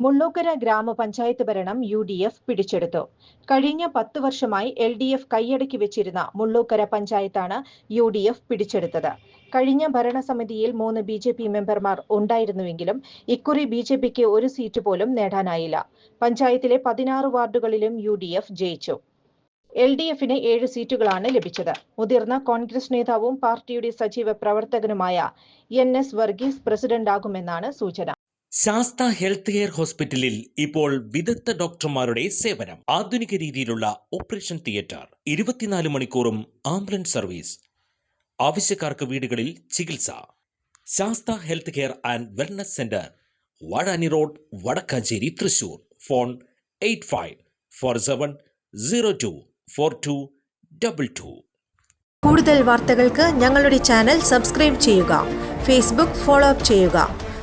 മുള്ളൂക്കര ഗ്രാമപഞ്ചായത്ത് ഭരണം U D F പിടിച്ചെടുത്തു. കഴിഞ്ഞ പത്ത് വർഷമായി എൽ ഡി എഫ് കൈയടക്കി വെച്ചിരുന്ന മുള്ളൂക്കര പഞ്ചായത്താണ് യു ഡി എഫ് പിടിച്ചെടുത്തത്. കഴിഞ്ഞ ഭരണസമിതിയിൽ മൂന്ന് ബി ജെ പി മെമ്പർമാർ ഉണ്ടായിരുന്നുവെങ്കിലും ഇക്കുറി ബി ജെ പിക്ക് ഒരു സീറ്റ് പോലും നേടാനായില്ല. പഞ്ചായത്തിലെ പതിനാറ് വാർഡുകളിലും യു ഡി എഫ് ജയിച്ചു. എൽ ഡി എഫിന് ഏഴ് സീറ്റുകളാണ് ലഭിച്ചത്. മുതിർന്ന കോൺഗ്രസ് നേതാവും പാർട്ടിയുടെ സജീവ പ്രവർത്തകനുമായ എൻ എസ് വർഗീസ് പ്രസിഡന്റാകുമെന്നാണ് സൂചന. ശാസ്ത ഹെൽത്ത് കെയർ ഹോസ്പിറ്റലിൽ ഇപ്പോൾ വിദഗ്ധ ഡോക്ടർമാരുടെ സേവനം. ആധുനിക രീതിയിലുള്ള ഓപ്പറേഷൻ തിയേറ്റർ ഇരുപത്തിനാല് മണിക്കൂറും ആംബുലൻസ് സർവീസ് ആവശ്യക്കാർക്ക് വീടുകളിൽ ചികിത്സ. Sastha health care and wellness centre Vazhani road Vadakkanchery Thrissur. Phone eight five four seven zero two four two double two. കൂടുതൽ വാർത്തകൾക്ക് ഞങ്ങളുടെ ചാനൽ സബ്സ്ക്രൈബ് ചെയ്യുക. ഫേസ്ബുക്ക് ഫോളോ അപ്പ് ചെയ്യുക.